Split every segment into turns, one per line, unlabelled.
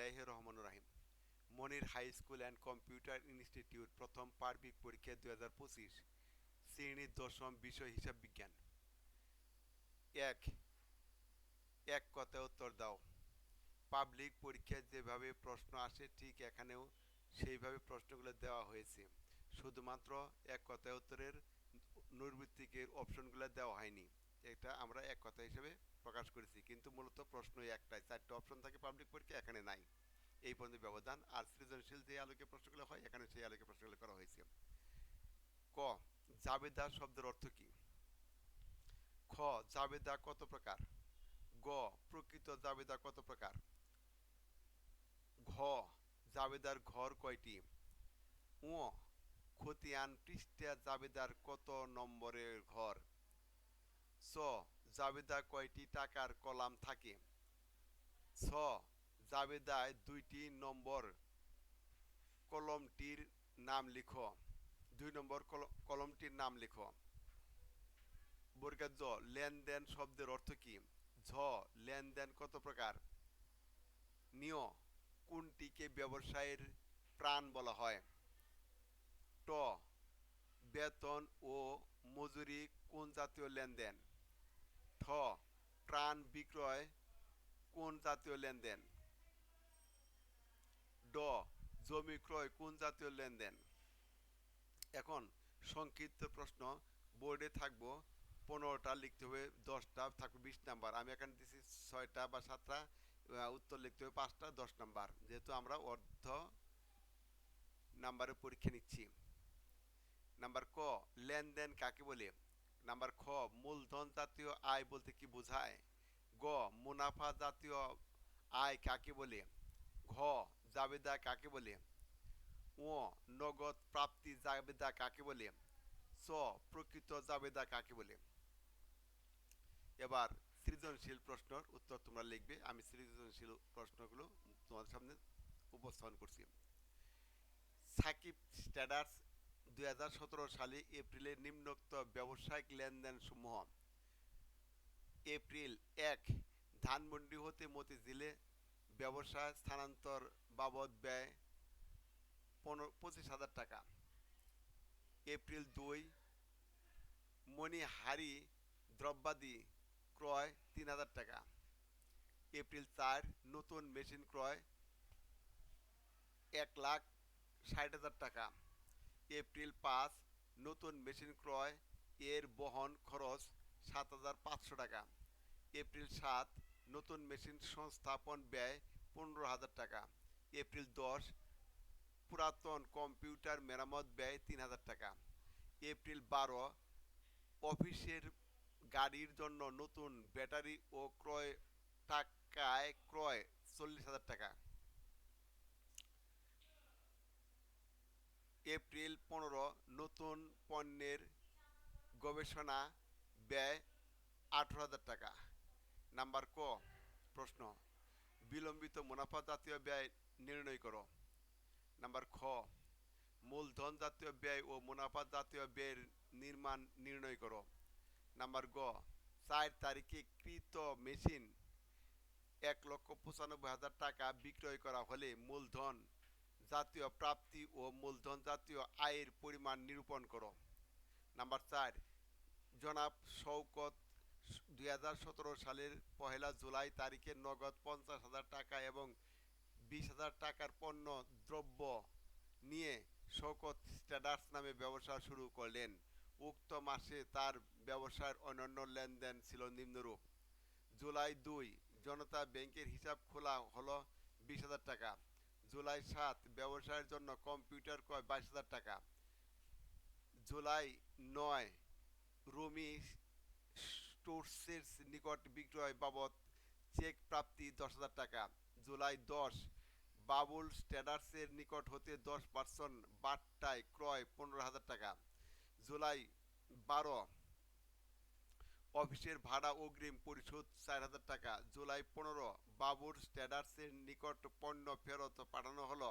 বিসমিল্লাহ রহমান রাহিম। Monir high school and computer institute প্রথম পার্বিক পরীক্ষা দুই হাজার পঁচিশ শ্রেণির দশম বিষয় হিসাব বিজ্ঞান। এক এক কথায় উত্তর দাও। পাবলিক পরীক্ষায় যেভাবে প্রশ্ন আসে ঠিক এখানেও সেইভাবে প্রশ্নগুলো দেওয়া হয়েছে। শুধুমাত্র এক কথায় উত্তরের নৈর্বৃত্তিকের অপশনগুলো দেওয়া হয়নি। এটা আমরা এক কথা হিসেবে প্রকাশ করেছি। কিন্তু মূলত প্রশ্ন একটাই, চারটে অপশন থাকে পাবলিক পরীক্ষা এখানে নাই। এই পর্যন্ত ব্যবধান। আর সৃজনশীল যে আলোকে প্রশ্নগুলো হয়, এখানে সেই আলোকে প্রশ্নগুলো করা হয়েছে। ক, জাবেদা শব্দের অর্থ কি? খ, জাবেদা কত প্রকার? গ, প্রকৃত জাবেদা কত প্রকার? ঘ, জাবেদার ঘর কয়টি? ও খতিয়ান পৃষ্ঠা জাবেদার কত নম্বরের ঘর? ছ, জাবেদা কয়টি টাকার কলাম থাকে? ছ, জাবেদায় দুইটি নম্বর কলমটির নাম লিখো। দুই নম্বর কল- কলমটির নাম লিখো। বর্গা জ লেনদেন শব্দের অর্থ কি? ঝ, লেনদেন কত প্রকার? নিয় কোনটিকে ব্যবসায়ের প্রাণ বলা হয়? ট, বেতন ও মজুরি কোন জাতীয় লেনদেন? ঠ প্রাণ বিক্রয় কোন জাতীয় লেনদেন? ড, জমি ক্রয় কোন জাতীয় লেনদেন? এখন সংক্ষিপ্ত প্রশ্ন, বোর্ডে থাকব, পনেরোটা লিখতে হবে, দশটা থাকবে বিশ নাম্বার। আমি এখানে দিচ্ছি ছয়টা বা সাতটা উত্তর লিখতে হবে পাঁচটা, দশ নাম্বার। যেহেতু আমরা অর্ধ নাম্বারে পরীক্ষা নিচ্ছি। নাম্বার ক, লেনদেন কাকে বলে? নাম্বার খ, মূলধন জাতীয় আয় বলতে কি বোঝায়? গ, মুনাফা জাতীয় আয় কাকে বলে? ঘ, জাবেদা কাকে বলে? ও নগদ প্রাপ্তি জাবেদা কাকে বলে? চ, প্রকৃত জাবেদা কাকে বলে? এবার সৃজনশীল প্রশ্নের উত্তর তোমরা লিখবে। আমি সৃজনশীল প্রশ্নগুলো তোমাদের সামনে উপস্থাপন করছি। সাকিব স্ট্যাডার্স দুই সালে এপ্রিলে নিম্নোক্ত ব্যবসায়িক লেনদেন সমূহ এপ্রিল এক, ধানমন্ডি হতে মতিঝিলে ব্যবসা স্থানান্তর বাবদ ব্যয় পনেরো, পঁচিশ হাজার টাকা। এপ্রিল দুই, মণিহারি দ্রব্যাদি ক্রয় তিন হাজার টাকা। এপ্রিল চার, নতুন মেশিন ক্রয় এক লাখ ষাট হাজার টাকা। এপ্রিল পাঁচ, নতুন মেশিন ক্রয়, এর বহন খরচ সাত হাজার পাঁচশো টাকা। এপ্রিল সাত, নতুন মেশিন সংস্থাপন ব্যয় পনেরো হাজার টাকা। এপ্রিল দশ, পুরাতন কম্পিউটার মেরামত ব্যয় তিন হাজার টাকা। এপ্রিল বারো, অফিসের গাড়ির জন্য নতুন ব্যাটারি ও ক্রয় টাকায় ক্রয় চল্লিশ হাজার টাকা। এপ্রিল নতুন পণ্যের গবেষণা ব্যয় আঠারো হাজার টাকা। নাম্বার ক, প্রশ্ন, বিলম্বিত মুনাফা জাতীয় ব্যয় নির্ণয় করো। নাম্বার খ, মূলধন জাতীয় ব্যয় ও মুনাফা জাতীয় ব্যয়ের নির্মাণ নির্ণয় করো। নাম্বার গ, চার তারিখে কৃত মেশিন এক লক্ষ পঁচানব্বই হাজার টাকা বিক্রয় করা হলে মূলধন জাতীয় প্রাপ্তি ও মূলধন জাতীয় আয়ের পরিমাণ নিরূপণ করো। নাম্বার চার, জনাব শওকত দুই হাজার সতেরো সালের পহেলা জুলাই তারিখে নগদ পঞ্চাশ হাজার টাকা এবং বিশ হাজার টাকার পণ্য দ্রব্য নিয়ে শওকত স্ট্যাডার্স নামে ব্যবসা শুরু করলেন। উক্ত মাসে তার ব্যবসার অন্যান্য লেনদেন ছিল নিম্নরূপ। জুলাই দুই, জনতা ব্যাংকের হিসাব খোলা হলো বিশ হাজার টাকা। জুলাই সাত, ব্যবসায়ের জন্য কম্পিউটার ক্রয় বাইশ হাজার টাকা। জুলাই নয়, রুমি স্টোরসের নিকট বিক্রয় বাবদ চেক প্রাপ্তি দশ হাজার টাকা। জুলাই দশ, বাবুল স্ট্যাডার্সের নিকট হতে দশ পার্সেন্ট বাট্টায় ক্রয় পনেরো হাজার টাকা। জুলাই বারো অফিসের ভাড়া অগ্রিম পরিশোধ চার হাজার টাকা। জুলাই পনেরো, বাবুর স্ট্যাডার্সের নিকট পণ্য ফেরত পাঠানো হলো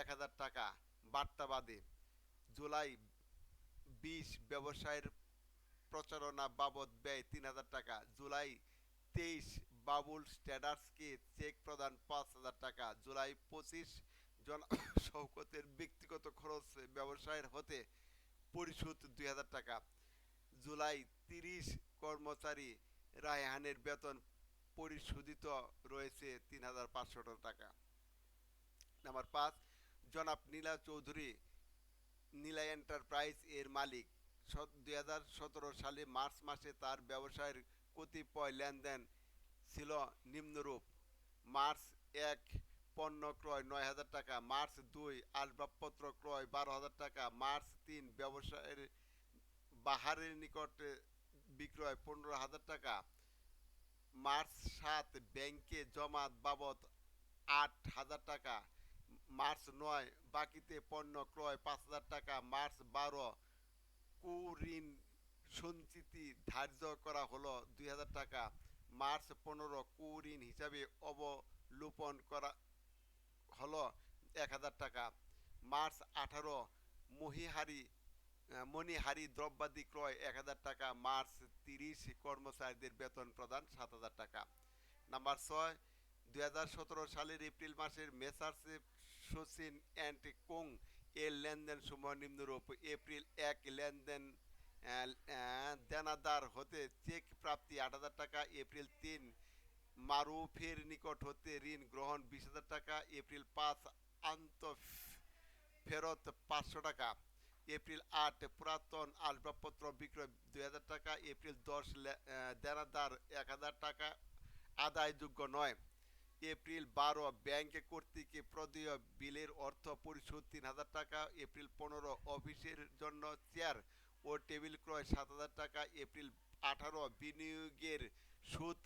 এক হাজার টাকা। বার্তা বাদে জুলাই বিশ ব্যবসায়ের প্রচারণা বাবদ ব্যয় তিন হাজার টাকা। জুলাই তেইশ, বাবুল স্ট্যাডার্সকে চেক প্রদান পাঁচ হাজার টাকা। জুলাই পঁচিশ, জন শওকতের ব্যক্তিগত খরচ ব্যবসায়ের হতে পরিশোধ দুই হাজার টাকা। জুলাই তিরিশ কর্মচারী রায়হানের বেতন পরিশোধিত রয়েছে তিন হাজার পাঁচশো টাকা। নাম্বার পাঁচ, জনাব নীলা চৌধুরী, নীলা এন্টারপ্রাইজ এর মালিক। দুই হাজার সতেরো সালে মার্চ মাসে তার ব্যবসায়ের কতিপয় লেনদেন ছিল নিম্নরূপ। মার্চ এক, পণ্য ক্রয় নয় হাজার টাকা, মার্চ দুই, আসবাবপত্র ক্রয় বারো হাজার টাকা, মার্চ তিন, ব্যবসায়ের বাহারের নিকটে বিক্রয় পনেরো হাজার টাকা। মার্চ সাত ব্যাংকে জমা বাবদ আট হাজার টাকা। মার্চ নয় বাকিতে পণ্য ক্রয় পাঁচ হাজার টাকা। মার্চ বারো কুঋণ সঞ্চিতি ধার্য করা হলো দুই হাজার টাকা। মার্চ পনেরো কুঋণ হিসাবে অবলোপন করা হলো এক হাজার টাকা। মার্চ আঠারো মহিহারি মণিহারি দ্রব্যাদি ক্রয় এক হাজার টাকা, মার্চ তিরিশ কর্মচারীদের বেতন প্রদান সাত হাজার টাকা। নাম্বার ছয়, দুই হাজার সতেরো সালের এপ্রিল মাসের মেসার্স সচিন অ্যান্ড কোং এর লেনদেন সময় নিম্নরূপ। এপ্রিল এক লেনদেন দেনাদার হতে চেক প্রাপ্তি আট হাজার টাকা, এপ্রিল তিন মারুফের নিকট হতে ঋণ গ্রহণ বিশ হাজার টাকা, এপ্রিল পাঁচ আন্ত ফেরত পাঁচশো টাকা। এপ্রিল আট, পুরাতন আসবাবপত্র বিক্রয় দুই হাজার টাকা, এপ্রিল দশ দেনাদার এক হাজার টাকা, আদায়যোগ্য নয়। এপ্রিল বারো, ব্যাংক কর্তৃক প্রদেয় বিলের অর্থ পরিশোধ তিন হাজার টাকা, এপ্রিল পনেরো, অফিসের জন্য চেয়ার ও টেবিল ক্রয় সাত হাজার টাকা, এপ্রিল আঠারো, বিনিয়োগের সুদ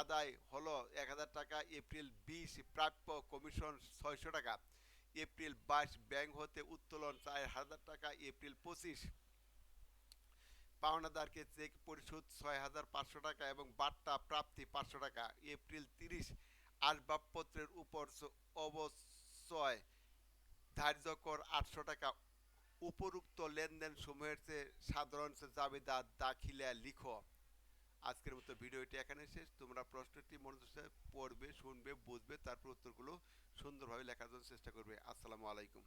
আদায় হলো এক হাজার টাকা, এপ্রিল বিশ, প্রাপ্য কমিশন ছয়শো টাকা। এপ্রিল বাইশ ব্যাংক হতে উত্তোলন চার হাজার টাকা এপ্রিল পঁচিশ। পাওনাদারকে চেক পরিশোধ ছয় হাজার পাঁচশো টাকা এবং বার্তা প্রাপ্তি পাঁচশো টাকা। এপ্রিল তিরিশ আসবাবপত্রের উপর অবশ্যই ধার্য কর আটশো টাকা। উপরুক্ত লেনদেন সমূহের চেয়ে সাধারণ জাবেদা দাখিলা লিখো। আজকের মতো ভিডিওটি এখানে শেষ। তোমরা প্রশ্নটি মনোযোগ পড়বে, শুনবে, বুঝবে, তারপর উত্তরগুলো সুন্দরভাবে লেখার জন্য চেষ্টা করবে। আসসালামু আলাইকুম।